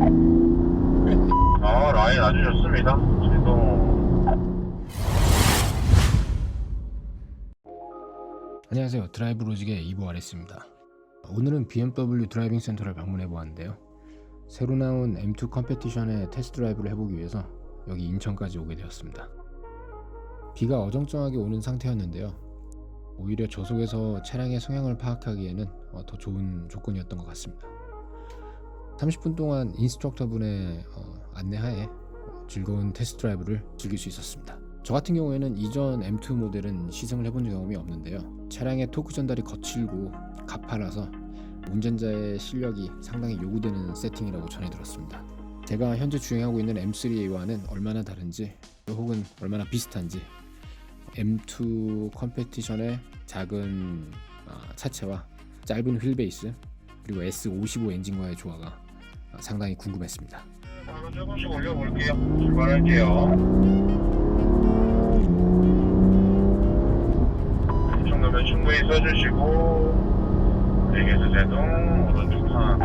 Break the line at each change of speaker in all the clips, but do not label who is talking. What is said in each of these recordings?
아, 라인 아주 좋습니다. 지금
안녕하세요. 드라이브 로직의 이보 아레스입니다. 오늘은 BMW 드라이빙 센터를 방문해 보았는데요. 새로 나온 M2 컴페티션의 테스트 드라이브를 해보기 위해서 여기 인천까지 오게 되었습니다. 비가 어정쩡하게 오는 상태였는데요. 오히려 저속에서 차량의 성향을 파악하기에는 어, 더 좋은 조건이었던 것 같습니다. 30분 동안 인스트럭터 분의 어, 안내하에 어, 즐거운 테스트 드라이브를 즐길 수 있었습니다. 저 같은 경우에는 이전 M2 모델은 시승을 해본 경험이 없는데요. 차량의 토크 전달이 거칠고 가파라서 운전자의 실력이 상당히 요구되는 세팅이라고 전해 들었습니다. 제가 현재 주행하고 있는 M3A와는 얼마나 다른지 혹은 얼마나 비슷한지 M2 컴페티션의 작은 아, 차체와 짧은 휠베이스 그리고 S55 엔진과의 조화가 아, 상당히 궁금했습니다.
바로 조금씩 올려볼게요. 출발할게요. 충분히 써주시고 브레이크에서 제동 오른쪽 턴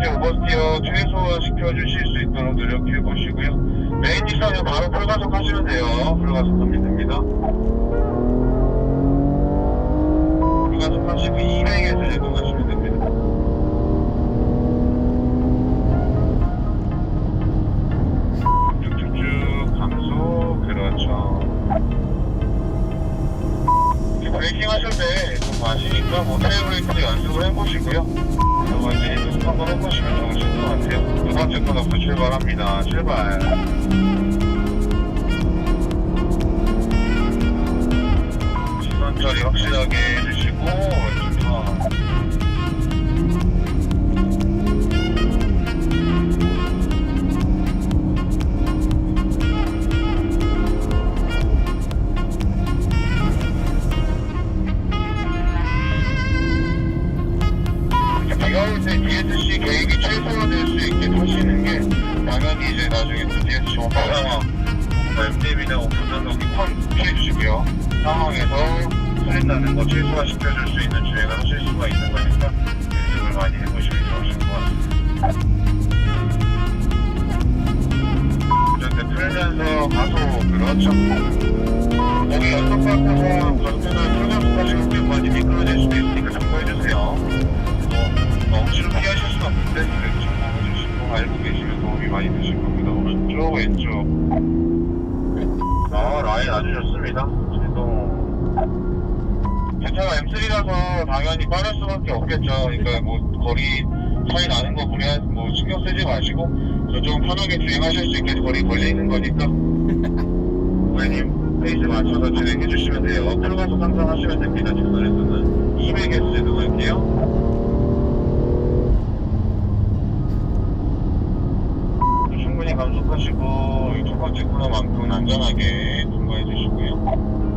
언더스티어 오버스티어 최소화 시켜 주실 수 있도록 노력해 보시고요. 메인 뒷선은 바로 풀가속 하시면 돼요. 풀가속 하면 됩니다. 풀가속 하시고 200에서 제동하시면 됩니다 아시니까 뭐 타이어 브레이크도 연습을 해보시고요. 여러 가지 연습 한번 해보시면 좋으실 것 같아요. 두 번째 코너부터 출발합니다. 출발. 시선 처리 확실하게 해주시고 왼 최소화될 수 있게 하시는 게 당연히 이제 나중에 또 DSC 오픈 상황 뭐 MDB나 오픈 등록이 콘 피해주시고요. 상황에서 소린다는 거 최소화 시켜줄 수 있는 주행을 하실 수가 있는 거니까 연습을 많이 해보시면 좋으실 것 같습니다. 운전대 풀면서 가속 그렇죠. 여기 연속 밟고서 가속도나 풀가속 하시면 꽤 많이 미끄러질 수도 있으니까 참고해주세요. 뭐 억지로 피하실 수는 없는데 참고해 주시고 알고 계시면 도움이 많이 되실 겁니다. 오른쪽 왼쪽 아 라인 아주 좋습니다. 제동 괜찮아 M3라서 당연히 빠를 수밖에 없겠죠. 그러니까 뭐 거리 차이 나는 거 무리 뭐 신경 쓰지 마시고 저좀 편하게 주행하실 수 있게 거리 걸리는 거니까 고객님 페이스 맞춰서 진행해 주시면 돼요. 풀가속 항상 하시면 됩니다. 주변에서는 200에서 제동할게요. 충분히 감속 하시고 이 첫 번째 코너만큼은 안전하게 통과해 주시고요.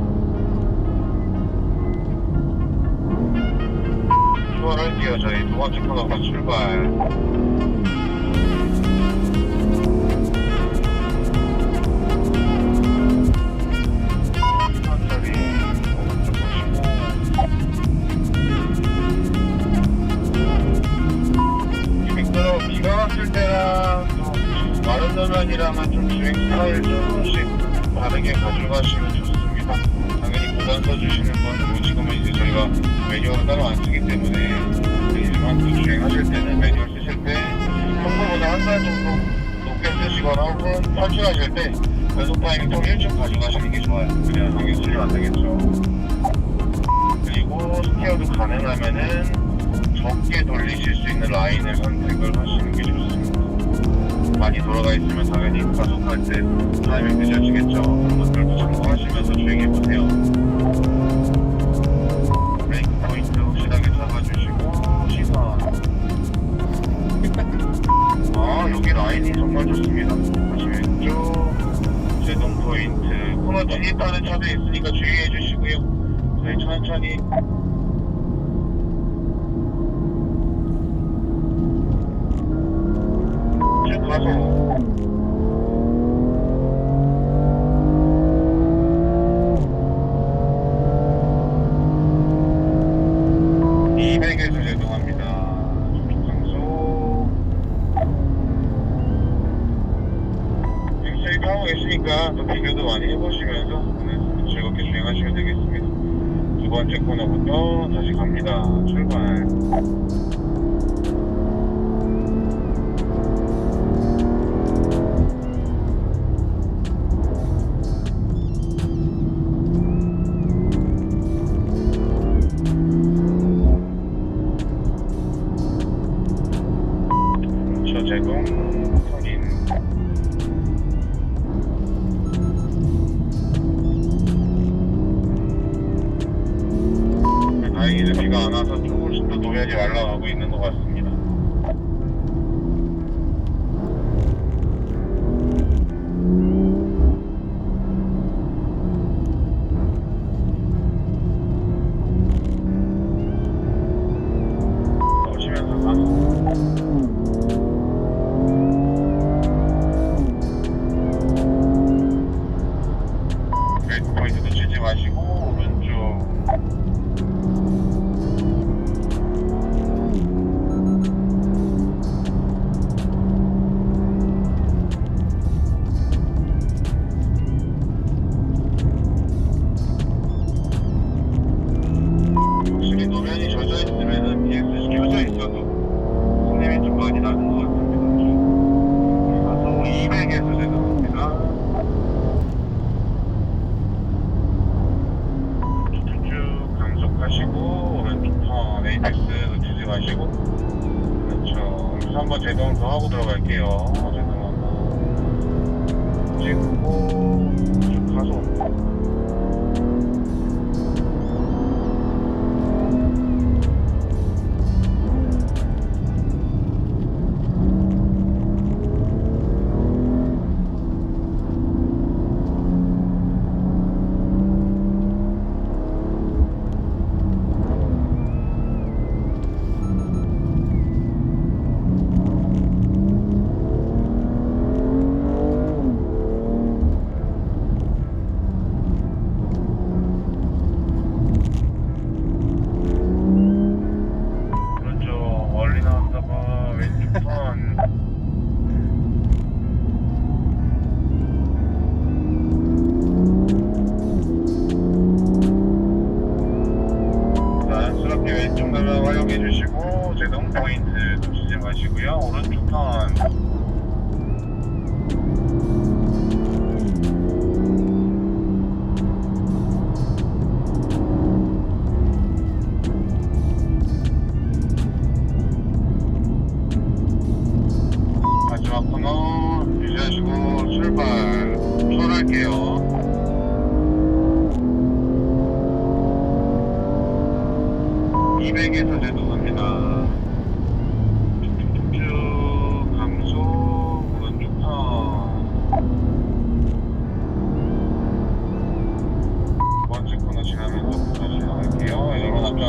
출발할게요. 저희 두 번째 코너가 출발. 매뉴얼을 따로 안 쓰기 때문에 일반 또 주행하실 때는 매뉴얼 쓰실 때 평소보다 한 달 정도 높게 쓰시거나 혹은 탈출하실 때 연속 타이밍 좀 일찍 가져가시는 게 좋아요. 그래야 당연히 수리 안 되겠죠. 그리고 스티어도 가능하면은 적게 돌리실 수 있는 라인을 선택을 하시는 게 좋습니다. 많이 돌아가 있으면 당연히 가속할 때 타이밍 늦어지겠죠. 그런 것들도 참고하시면서 주행해 보세요. 라인이 정말 좋습니다. 왼쪽 제동 포인트 코너 진입 하는 차도 있으니까 주의해 주시고요. 저희 천천히 쭉 가서 열심히 하고 계시니까 또 비교도 많이 해보시면서 오늘 즐겁게 주행하시면 되겠습니다. 두 번째 코너부터 다시 갑니다. 출발. bigger. 왼쪽 나가 활용해 주시고 제동 포인트 놓치지 마시고요. 오른쪽 턴 마지막 번호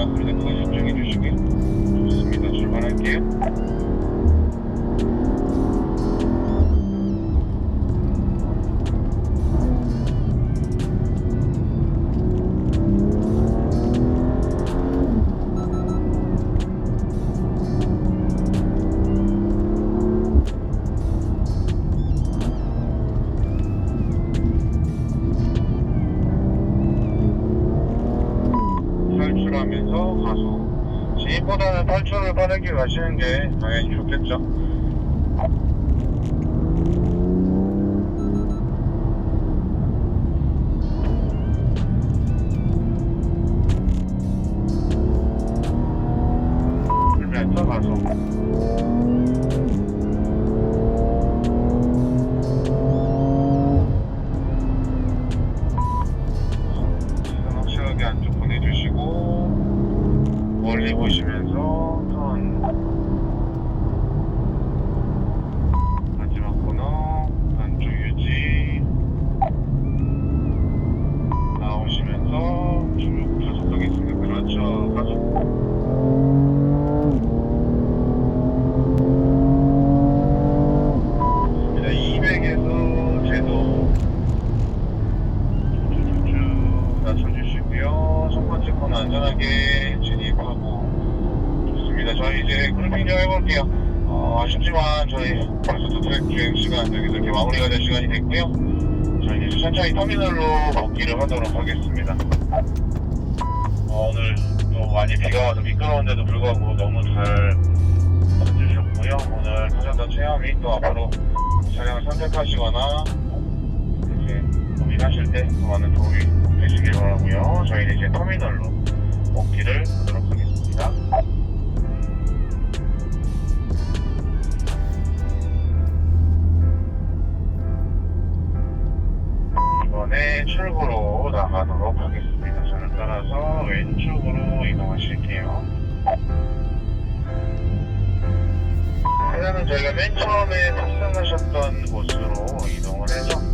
나왔습니다. 그거 연락해 주시고요. 좋습니다. 출발할게요. 보다는 탈출을 빠르게 가시는 게 당연히 좋겠죠. 있고요. 첫 번째 건 안전하게 진입하고 좋습니다. 저희 이제 크루핑 좀 해볼게요. 어, 아쉽지만 저희 벌써도 트랙 주행 시간 여기서 이렇게 마무리가 될 시간이 됐고요. 저희 이제 천천히 터미널로 먹기를 하도록 하겠습니다. 어, 오늘 또 많이 비가 와서 미끄러운데도 불구하고 너무 잘 봐주셨고요. 오늘 하셨던 체험이 또 앞으로 차량을 선택하시거나 고민하실 때더 많은 도움이 되시길 바라고요. 저희는 이제 터미널로 복귀를 하도록 하겠습니다. 이번에 출구로 나가도록 하겠습니다. 저를 따라서 왼쪽으로 이동하실게요. 차량은 저희가 맨 처음에 탑승하셨던 곳으로 이동을 해서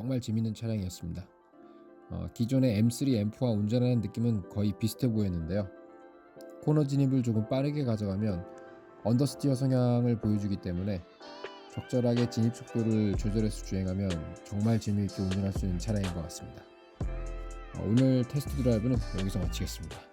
정말 재밌는 차량이었습니다. 어, 기존의 M3, M4와 운전하는 느낌은 거의 비슷해 보였는데요. 코너 진입을 조금 빠르게 가져가면 언더스티어 성향을 보여주기 때문에 적절하게 진입 속도를 조절해서 주행하면 정말 재미있게 운전할 수 있는 차량인 것 같습니다. 어, 오늘 테스트 드라이브는 여기서 마치겠습니다.